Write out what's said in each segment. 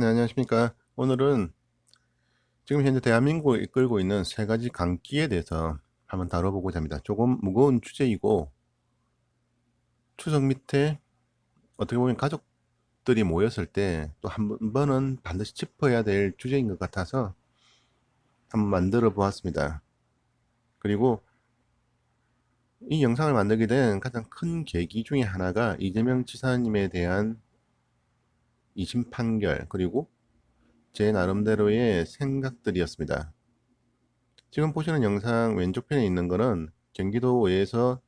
네, 안녕하십니까. 오늘은 지금 현재 대한민국을 이끌고 있는 세 가지 강기에 대해서 한번 다뤄보고자 합니다. 조금 무거운 주제이고, 추석 밑에 어떻게 보면 가족들이 모였을 때 또 한 번은 반드시 짚어야 될 주제인 것 같아서 한번 만들어 보았습니다. 그리고 이 영상을 만들게 된 가장 큰 계기 중에 하나가 이재명 지사님에 대한 2심 판결 그리고 제 나름대로의 생각들이었습니다. 지금 보시는 영상 왼쪽 편에 있는 거는 경기도에서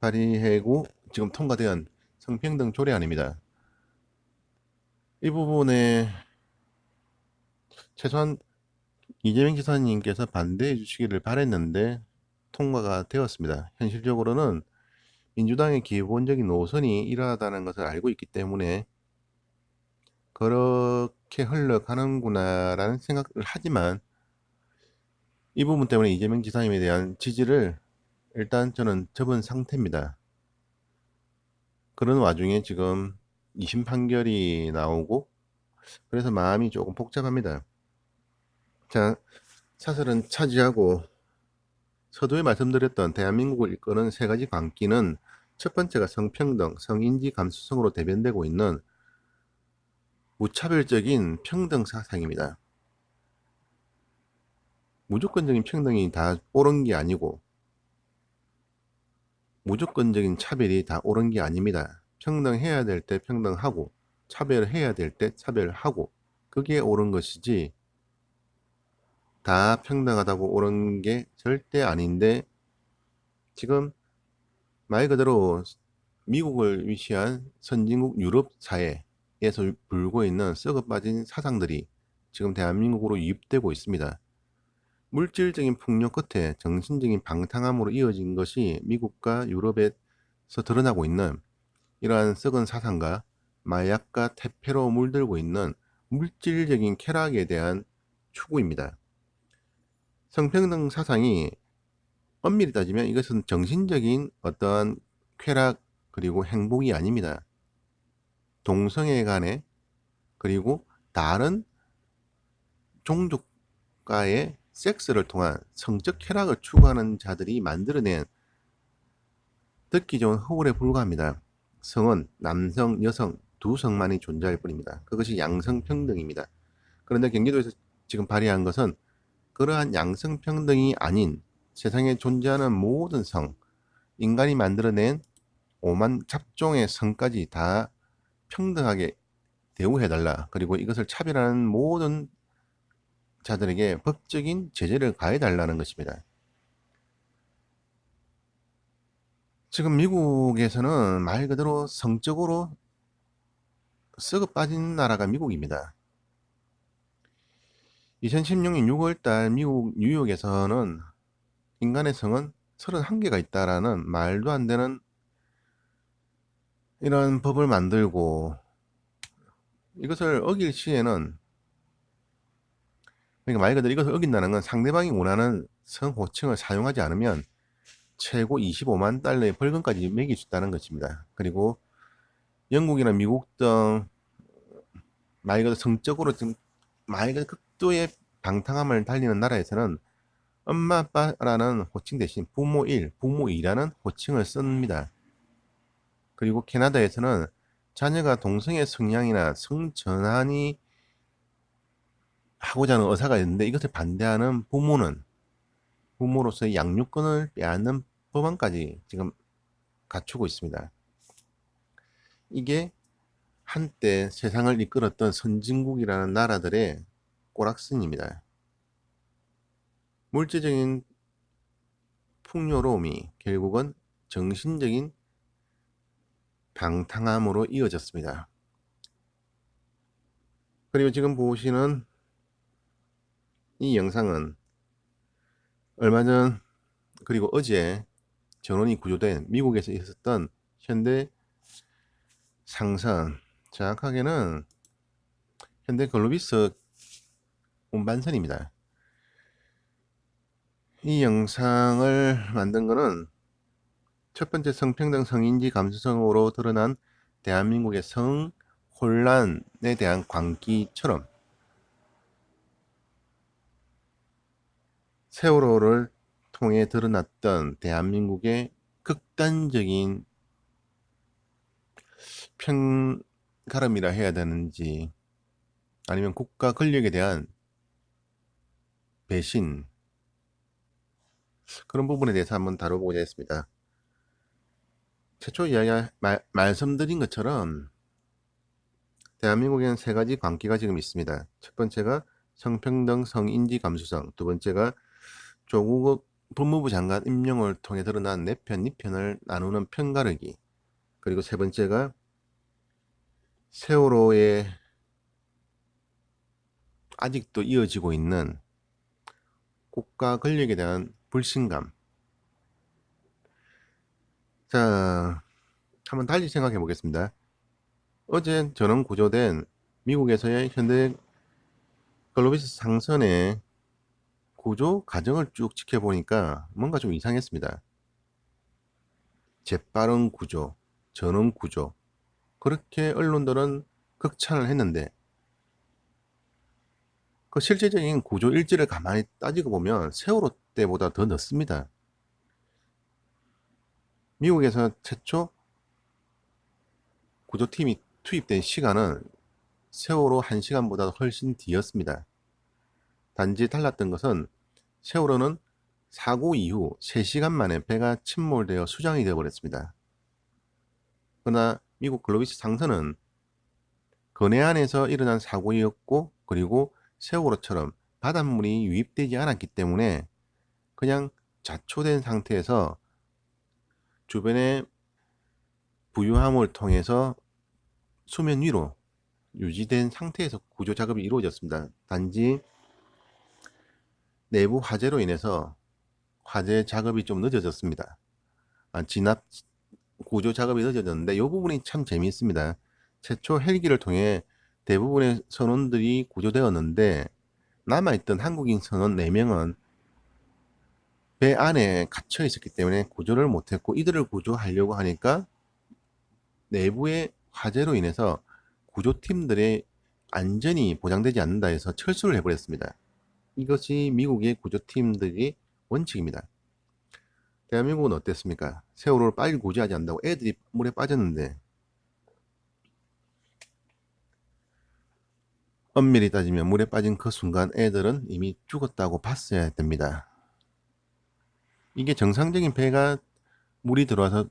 발의하고 지금 통과된 성평등 조례안입니다. 이 부분에 최소한 이재명 지사님께서 반대해 주시기를 바랬는데 통과가 되었습니다. 현실적으로는 민주당의 기본적인 노선이 이러하다는 것을 알고 있기 때문에 그렇게 흘러가는구나라는 생각을 하지만 이 부분 때문에 이재명 지사님에 대한 지지를 일단 저는 접은 상태입니다. 그런 와중에 지금 2심 판결이 나오고 그래서 마음이 조금 복잡합니다. 자, 사설은 차지하고 서두에 말씀드렸던 대한민국을 이끄는 세 가지 광기는 첫 번째가 성평등, 성인지 감수성으로 대변되고 있는 무차별적인 평등 사상입니다. 무조건적인 평등이 다 옳은 게 아니고 무조건적인 차별이 다 옳은 게 아닙니다. 평등해야 될 때 평등하고 차별해야 될 때 차별하고 그게 옳은 것이지 다 평등하다고 옳은 게 절대 아닌데 지금 말 그대로 미국을 위시한 선진국 유럽 사회 에서 불고 있는 썩어 빠진 사상들이 지금 대한민국으로 유입되고 있습니다. 물질적인 풍요 끝에 정신적인 방탕함으로 이어진 것이 미국과 유럽에서 드러나고 있는 이러한 썩은 사상과 마약과 태폐로 물들고 있는 물질적인 쾌락에 대한 추구입니다. 성평등 사상이 엄밀히 따지면 이것은 정신적인 어떠한 쾌락 그리고 행복이 아닙니다. 동성애 간에 그리고 다른 종족과의 섹스를 통한 성적 쾌락을 추구하는 자들이 만들어낸 듣기 좋은 허울에 불과합니다. 성은 남성, 여성 두 성만이 존재할 뿐입니다. 그것이 양성평등입니다. 그런데 경기도에서 지금 발의한 것은 그러한 양성평등이 아닌 세상에 존재하는 모든 성, 인간이 만들어낸 오만 잡종의 성까지 다 평등하게 대우해달라. 그리고 이것을 차별하는 모든 자들에게 법적인 제재를 가해달라는 것입니다. 지금 미국에서는 말 그대로 성적으로 썩어 빠진 나라가 미국입니다. 2016년 6월달 미국 뉴욕에서는 인간의 성은 31개가 있다라는 말도 안 되는 이런 법을 만들고 이것을 어길 시에는 그러니까 말 그대로 이것을 어긴다는 건 상대방이 원하는 성호칭을 사용하지 않으면 최고 25만 달러의 벌금까지 매길 수 있다는 것입니다. 그리고 영국이나 미국 등 말 그대로 성적으로 좀말 그대로 극도의 방탕함을 달리는 나라에서는 엄마 아빠라는 호칭 대신 부모 1, 부모 2라는 호칭을 씁니다. 그리고 캐나다에서는 자녀가 동성애 성향이나 성전환이 하고자 하는 의사가 있는데 이것을 반대하는 부모는 부모로서의 양육권을 빼앗는 법안까지 지금 갖추고 있습니다. 이게 한때 세상을 이끌었던 선진국이라는 나라들의 꼬락선입니다. 물질적인 풍요로움이 결국은 정신적인 방탕함으로 이어졌습니다. 그리고 지금 보시는 이 영상은 얼마 전 그리고 어제 전원이 구조된 미국에서 있었던 현대 상선 정확하게는 현대 글로비스 운반선입니다. 이 영상을 만든 거는 첫 번째 성평등 성인지 감수성으로 드러난 대한민국의 성 혼란에 대한 광기처럼 세월호를 통해 드러났던 대한민국의 극단적인 편가름이라 해야 되는지 아니면 국가 권력에 대한 배신 그런 부분에 대해서 한번 다뤄보고자 했습니다. 최초 이야기 말, 말씀드린 것처럼 대한민국에는 세 가지 광기가 지금 있습니다. 첫 번째가 성평등 성인지 감수성, 두 번째가 조국 법무부 장관 임명을 통해 드러난 내편, 니편을 나누는 편가르기, 그리고 세 번째가 세월호에 아직도 이어지고 있는 국가 권력에 대한 불신감. 자, 한번 달리 생각해 보겠습니다. 어제 전원 구조된 미국에서의 현대 글로비스 상선의 구조 과정을 쭉 지켜보니까 뭔가 좀 이상했습니다. 재빠른 구조, 전원 구조, 그렇게 언론들은 극찬을 했는데 그 실제적인 구조 일지를 가만히 따지고 보면 세월호 때보다 더 늦습니다. 미국에서 최초 구조팀이 투입된 시간은 세월호 1시간보다 훨씬 뒤였습니다. 단지 달랐던 것은 세월호는 사고 이후 3시간 만에 배가 침몰되어 수장이 되어버렸습니다. 그러나 미국 글로비스 상선은 건해 안에서 일어난 사고였고 그리고 세월호처럼 바닷물이 유입되지 않았기 때문에 그냥 자초된 상태에서 주변의 부유함을 통해서 수면 위로 유지된 상태에서 구조 작업이 이루어졌습니다. 단지 내부 화재로 인해서 화재 작업이 좀 늦어졌습니다. 아, 진압 구조 작업이 늦어졌는데 이 부분이 참 재미있습니다. 최초 헬기를 통해 대부분의 선원들이 구조되었는데 남아있던 한국인 선원 4명은 배 안에 갇혀 있었기 때문에 구조를 못했고 이들을 구조하려고 하니까 내부의 화재로 인해서 구조팀들의 안전이 보장되지 않는다 해서 철수를 해버렸습니다. 이것이 미국의 구조팀들이 원칙입니다. 대한민국은 어땠습니까? 세월호를 빨리 구조하지 않는다고 애들이 물에 빠졌는데 엄밀히 따지면 물에 빠진 그 순간 애들은 이미 죽었다고 봤어야 됩니다. 이게 정상적인 배가 물이 들어와서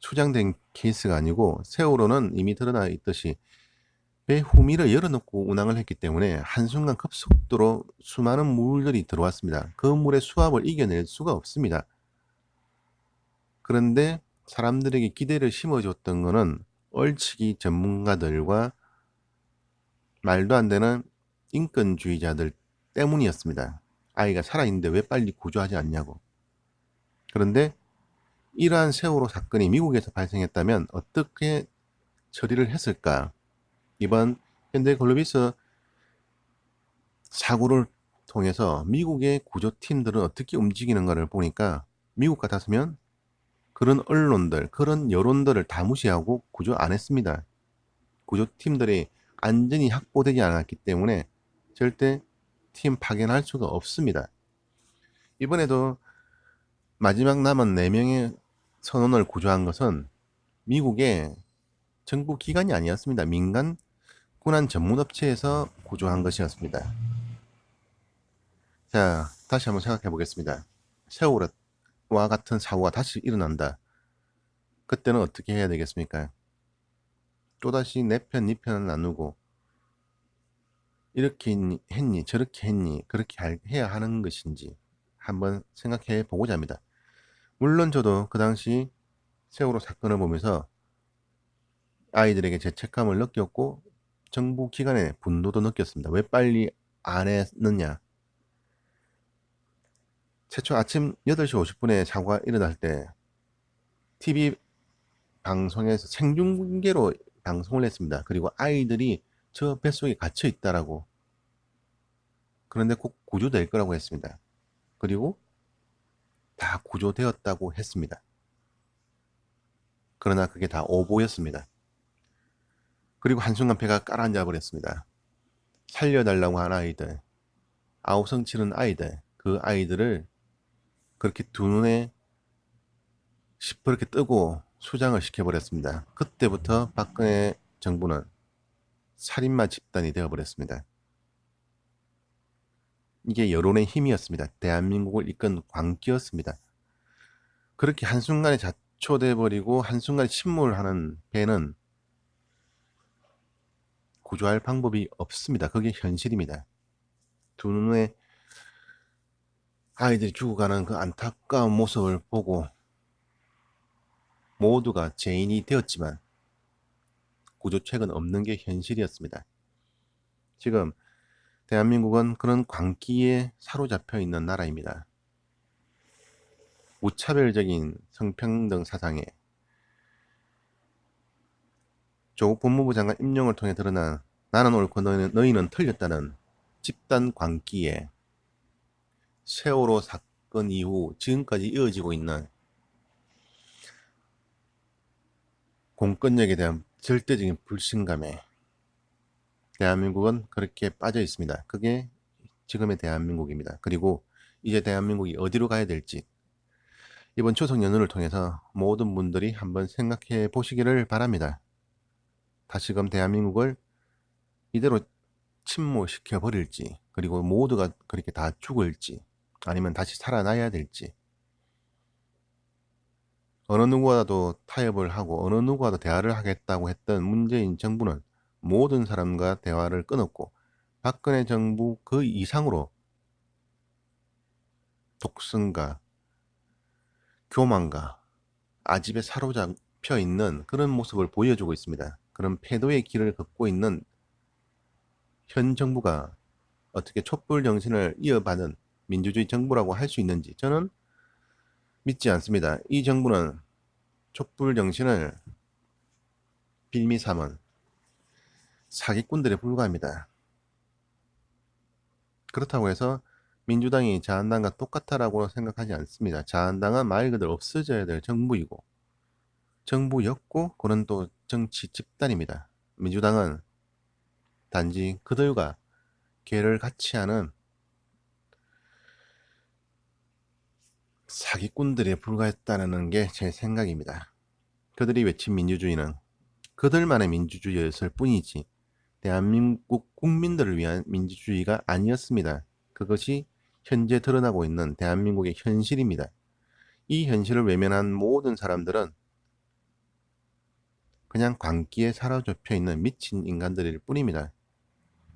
수장된 케이스가 아니고 세월호는 이미 드러나 있듯이 배 후미를 열어놓고 운항을 했기 때문에 한순간 급속도로 수많은 물들이 들어왔습니다. 그 물의 수압을 이겨낼 수가 없습니다. 그런데 사람들에게 기대를 심어줬던 것은 얼치기 전문가들과 말도 안 되는 인권주의자들 때문이었습니다. 아이가 살아있는데 왜 빨리 구조하지 않냐고. 그런데 이러한 세월호 사건이 미국에서 발생했다면 어떻게 처리를 했을까? 이번 현대 글로비스 사고를 통해서 미국의 구조팀들은 어떻게 움직이는가를 보니까 미국 같았으면 그런 언론들, 그런 여론들을 다 무시하고 구조 안 했습니다. 구조팀들이 안전이 확보되지 않았기 때문에 절대 팀 파견할 수가 없습니다. 이번에도 마지막 남은 4명의 선원을 구조한 것은 미국의 정부 기관이 아니었습니다. 민간 군안 전문업체에서 구조한 것이었습니다. 자, 다시 한번 생각해 보겠습니다. 세월호와 같은 사고가 다시 일어난다. 그때는 어떻게 해야 되겠습니까? 또다시 내 편, 니 편을 나누고 이렇게 했니, 저렇게 했니, 그렇게 해야 하는 것인지 한번 생각해 보고자 합니다. 물론 저도 그 당시 세월호 사건을 보면서 아이들에게 죄책감을 느꼈고 정부 기관에 분노도 느꼈습니다. 왜 빨리 안 했느냐. 최초 아침 8시 50분에 사고가 일어날 때 TV 방송에서 생중계로 방송을 했습니다. 그리고 아이들이 저 뱃속에 갇혀 있다라고. 그런데 꼭 구조될 거라고 했습니다. 그리고 다 구조되었다고 했습니다. 그러나 그게 다 오보였습니다. 그리고 한순간 배가 깔아앉아 버렸습니다. 살려달라고 한 아이들, 아우성 치는 아이들, 그 아이들을 그렇게 두 눈에 시퍼렇게 뜨고 수장을 시켜버렸습니다. 그때부터 박근혜 정부는 살인마 집단이 되어버렸습니다. 이게 여론의 힘이었습니다. 대한민국을 이끈 광기였습니다. 그렇게 한순간에 자초돼 버리고 한순간에 침몰하는 배는 구조할 방법이 없습니다. 그게 현실입니다. 두 눈에 아이들이 죽어가는 그 안타까운 모습을 보고 모두가 죄인이 되었지만 구조책은 없는 게 현실이었습니다. 지금 대한민국은 그런 광기에 사로잡혀 있는 나라입니다. 무차별적인 성평등 사상에 조국 법무부 장관 임명을 통해 드러난 나는 옳고 너희는, 너희는 틀렸다는 집단 광기에 세월호 사건 이후 지금까지 이어지고 있는 공권력에 대한 절대적인 불신감에 대한민국은 그렇게 빠져 있습니다. 그게 지금의 대한민국입니다. 그리고 이제 대한민국이 어디로 가야 될지 이번 추석 연휴를 통해서 모든 분들이 한번 생각해 보시기를 바랍니다. 다시금 대한민국을 이대로 침몰시켜 버릴지 그리고 모두가 그렇게 다 죽을지 아니면 다시 살아나야 될지 어느 누구와도 타협을 하고 어느 누구와도 대화를 하겠다고 했던 문재인 정부는 모든 사람과 대화를 끊었고 박근혜 정부 그 이상으로 독선과 교만과 아집에 사로잡혀 있는 그런 모습을 보여주고 있습니다. 그런 패도의 길을 걷고 있는 현 정부가 어떻게 촛불 정신을 이어받은 민주주의 정부라고 할 수 있는지 저는 믿지 않습니다. 이 정부는 촛불 정신을 빌미 삼은 사기꾼들에 불과합니다. 그렇다고 해서 민주당이 자한당과 똑같다라고 생각하지 않습니다. 자한당은 말 그대로 없어져야 될 정부이고 정부였고 그는 또 정치 집단입니다. 민주당은 단지 그들과 개를 같이 하는 사기꾼들에 불과했다는 게 제 생각입니다. 그들이 외친 민주주의는 그들만의 민주주의였을 뿐이지 대한민국 국민들을 위한 민주주의가 아니었습니다. 그것이 현재 드러나고 있는 대한민국의 현실입니다. 이 현실을 외면한 모든 사람들은 그냥 광기에 사로잡혀 있는 미친 인간들일 뿐입니다.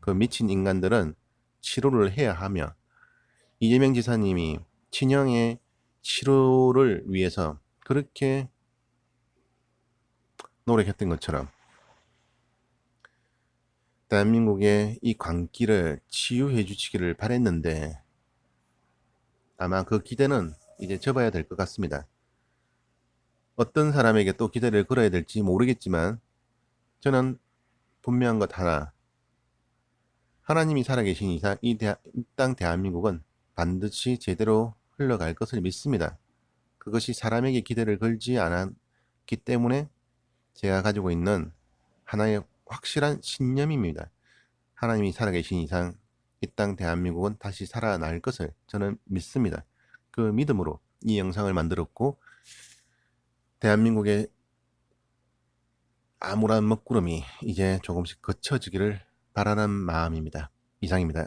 그 미친 인간들은 치료를 해야 하며 이재명 지사님이 친형의 치료를 위해서 그렇게 노력했던 것처럼 대한민국의 이 광기를 치유해 주시기를 바랬는데 아마 그 기대는 이제 접어야 될 것 같습니다. 어떤 사람에게 또 기대를 걸어야 될지 모르겠지만 저는 분명한 것 하나 하나님이 살아계신 이상 이 땅 대한민국은 반드시 제대로 흘러갈 것을 믿습니다. 그것이 사람에게 기대를 걸지 않았기 때문에 제가 가지고 있는 하나의 확실한 신념입니다. 하나님이 살아계신 이상 이 땅 대한민국은 다시 살아날 것을 저는 믿습니다. 그 믿음으로 이 영상을 만들었고 대한민국의 암울한 먹구름이 이제 조금씩 거쳐지기를 바라는 마음입니다. 이상입니다.